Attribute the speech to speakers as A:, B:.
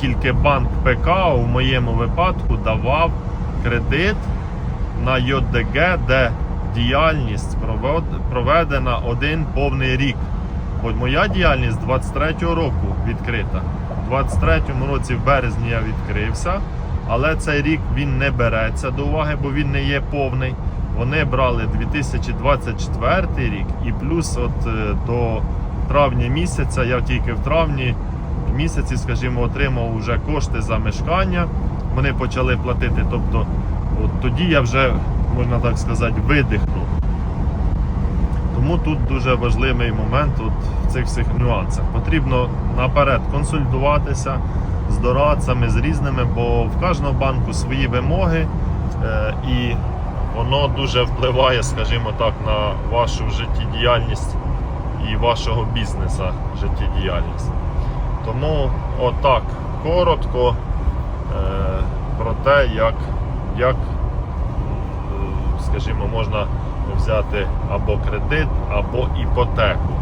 A: тільки банк ПК у моєму випадку давав кредит на ЙОДГ, де діяльність проведена один повний рік. Бо моя діяльність 23-го року відкрита. У 23-му році в березні я відкрився, але цей рік він не береться до уваги, бо він не є повний. Вони брали 2024 рік і плюс от е, до травня місяця, я тільки в травні місяці, скажімо, отримав вже кошти за мешкання. Вони почали платити. Тобто, от тоді я вже, можна так сказати, видихнув. Тому тут дуже важливий момент от в цих всіх нюансах. Потрібно наперед консультуватися з дорадцями, з різними, бо в кожного банку свої вимоги, е, і воно дуже впливає, скажімо так, на вашу життєдіяльність і вашого бізнесу життєдіяльність. Тому отак коротко е, про те, як, як скажімо, можна взяти або кредит, або іпотеку.